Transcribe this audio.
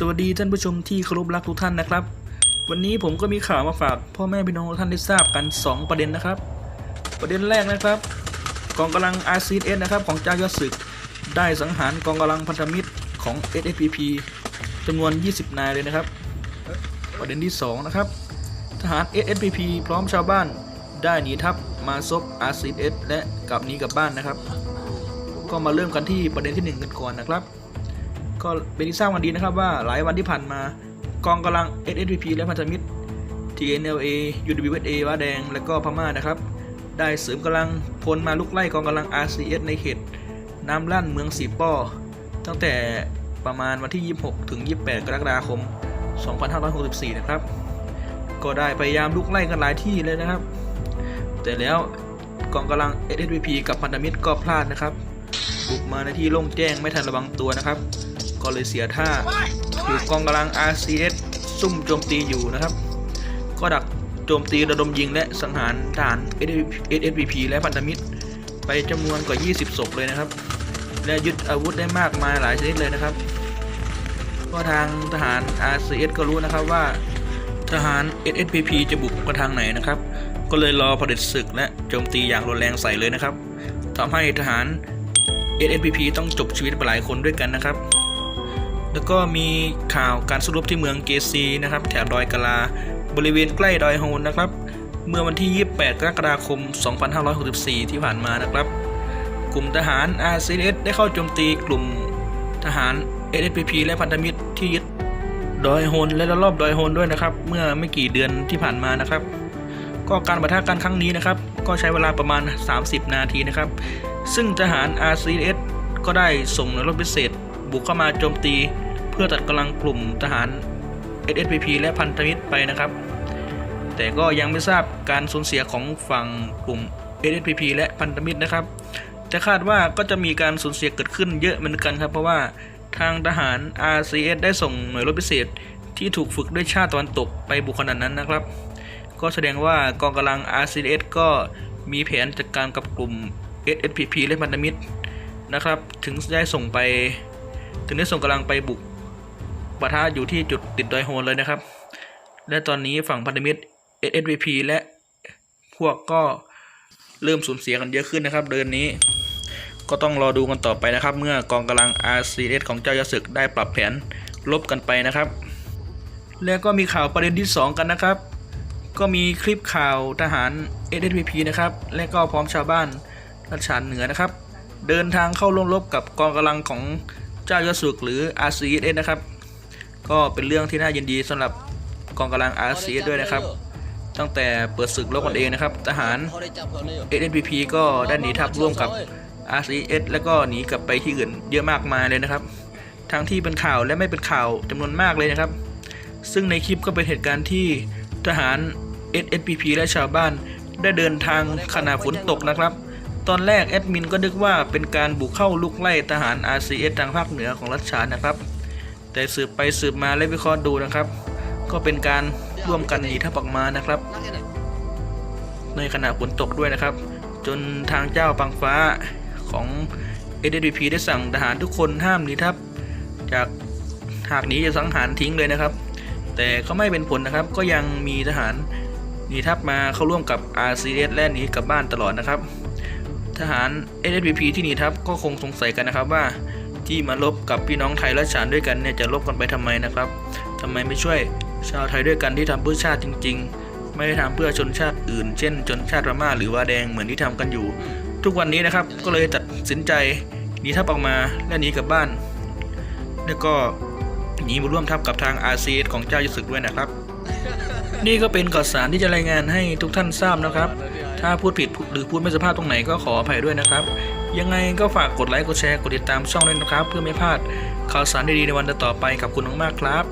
สวัสดีท่านผู้ชมที่เคารพรักทุกท่านนะครับ วันนี้ผมก็มีข่าวมาฝากพ่อแม่พี่น้องท่านได้ทราบกัน 2 ประเด็นนะครับ ประเด็นแรกนะครับกองกำลัง RCS นะครับของเจ้ายอดศึก ได้สังหารกองกำลังพันธมิตรของ SSPP จำนวน 20 นายเลยนะครับ ประเด็นที่ 2 นะครับ ทหาร SSPP พร้อมชาวบ้านได้หนีทัพมาซบ RCS และกลับหนีกลับบ้านนะครับ ก็มาเริ่มกันที่ประเด็นที่ 1 กันก่อนนะครับ ก็เป็นที่ทราบกันดีนะครับว่าหลายวันที่ผ่านมากองกำลัง SSPP และพันธมิตร TNLA UWSA ว้าแดง และก็พม่านะครับ ได้เสริมกำลังพลมาลุกไล่กองกำลัง RCS ในเขตน้ำลั่นเมืองสีป้อ ตั้งแต่ประมาณวันที่ 26 ถึง 28 กรกฎาคม 2564 นะครับ ก็ได้พยายามลุกไล่กันหลายที่เลยนะครับ แต่แล้วกองกำลัง SSPP กับพันธมิตรก็พลาดนะครับ บุกมาในที่โล่งแจ้งไม่ทันระวังตัวนะครับ ก็เลยเสียท่าถูกกองกำลัง RCS ซุ่มโจมตีอยู่นะครับ ก็ดักโจมตีระดมยิงและสังหารทหาร SSPP และพันธมิตร ไปจำนวนกว่า 20 ศพเลยนะครับ และยึดอาวุธได้มากมายหลายชนิดเลยนะครับก็ทางทหาร RCS ก็รู้นะครับว่า ทหาร SSPP จะบุกมาทางไหนนะครับ ก็เลยรอเผด็จศึกและโจมตีอย่างรุนแรงใส่เลยนะครับทำให้ทหาร SNPP ต้องจบชีวิตไปหลายคนด้วยกันนะครับ แล้วก็มีข่าวการสู้รบที่เมืองเกซีนะครับ แถบดอยกะลา บริเวณใกล้ดอยโฮนนะครับ เมื่อวันที่ 28 กรกฎาคม 2564 ที่ผ่านมานะครับ กลุ่มทหาร RCS ได้เข้าโจมตีกลุ่มทหาร SNPP และพันธมิตรที่ยึดดอยโฮนและรอบดอยโฮนด้วยนะครับ เมื่อไม่กี่เดือนที่ผ่านมานะครับ ก็การปะทะกันครั้งนี้นะครับ ก็ใช้เวลาประมาณ 30 นาทีนะครับ ซึ่งทหาร RCS ก็ได้ส่งหน่วยรบพิเศษ บุกเข้ามาโจมตี พื่อตัดกำลังกลุ่มทหาร SSPP และพันธมิตรไปนะครับ แต่ก็ยังไม่ทราบการสูญเสียของฝั่งกลุ่ม SSPP และพันธมิตรนะครับ แต่คาดว่าก็จะมีการสูญเสียเกิดขึ้นเยอะเหมือนกันครับ เพราะว่าทางทหาร RCS ได้ส่งหน่วยรบพิเศษที่ถูกฝึกด้วยชาติตะวันตกไปบุกขนาดนั้นนะครับ ก็แสดงว่ากองกำลัง RCS ก็มีแผนจัดการกับกลุ่ม SSPP และพันธมิตรนะครับ ถึงได้ส่งไป ถึงได้ส่งกำลังไปบุก ปะทะอยู่ที่จุดติดดอยโฮนเลยนะครับ และตอนนี้ฝั่งพันธมิตร SSPP และพวกก็เริ่มสูญเสียกันเยอะขึ้นนะครับ เดือนนี้ ก็ต้องรอดูกันต่อไปนะครับ เมื่อกองกำลัง RCS ของเจ้ายศึกได้ปรับแผนลบกันไปนะครับ แล้วก็มีข่าวประเด็นที่ 2 กันนะครับ ก็มีคลิปข่าวทหาร SSPP นะครับ และก็พร้อมชาวบ้านรัชานเหนือนะครับ เดินทางเข้าร่วมรบกับกองกำลังของเจ้ายศสุกหรือ RCS นะครับ ก็เป็นเรื่องที่น่ายินดีสำหรับกองกำลัง RCS ด้วยนะครับ ตั้งแต่เปิดศึกรบกันเองนะครับ ทหาร SNPP ก็ได้หนีทัพร่วมกับ RCS แล้วก็หนีกลับไปที่อื่นเยอะมากมายเลยนะครับ ทั้งที่เป็นข่าวและไม่เป็นข่าวจำนวนมากเลยนะครับ ซึ่งในคลิปก็เป็นเหตุการณ์ที่ทหาร SSPP และชาวบ้านได้เดินทางขณะฝนตกนะครับ ตอนแรกแอดมินก็นึกว่าเป็นการบุกเข้าลุกไล่ทหาร RCS ทางภาคเหนือของรัชชานะครับ แต่สืบไปสืบมาและวิเคราะห์ดูนะครับ ก็เป็นการร่วมกันหนีทัพออกมานะครับ ในขณะฝนตกด้วยนะครับ จนทางเจ้าปังฟ้าของ SSPP ได้สั่งทหารทุกคนห้ามหนีทัพ จากหากหนีจะสังหารทิ้งเลยนะครับ แต่ก็ไม่เป็นผลนะครับ ก็ยังมีทหารหนีทัพมาเข้าร่วมกับ RCS และหนีกลับบ้านตลอดนะครับ ทหาร SSPP ที่หนีทัพก็คงสงสัยกันนะครับว่า ที่มาลบกับพี่น้องไทยและชาญด้วยกันเนี่ยจะลบกันไปทำไมนะครับทำไมไม่ช่วยชาวไทยด้วยกันที่ทำเพื่อชาติจริง ๆ ไม่ได้ทำเพื่อชนชาติอื่น เช่น ชนชาติพม่าหรือว่าแดงเหมือนที่ทำกันอยู่ ทุกวันนี้นะครับก็เลยตัดสินใจหนีทัพออกมาและหนีกลับบ้าน แล้วก็หนีมาร่วมทัพกับทาง RCS ของเจ้ายุศึกด้วยนะครับ นี่ก็เป็นข่าวสารที่จะรายงานให้ทุกท่านทราบนะครับ ถ้าพูดผิดหรือพูดไม่สุภาพตรงไหนก็ขออภัยด้วยนะครับ ยังไงก็ฝากกดไลค์ กดแชร์ กดติดตามช่องด้วยนะครับ เพื่อไม่พลาดข่าวสารดีๆในวันต่อไปกับคุณมากๆครับ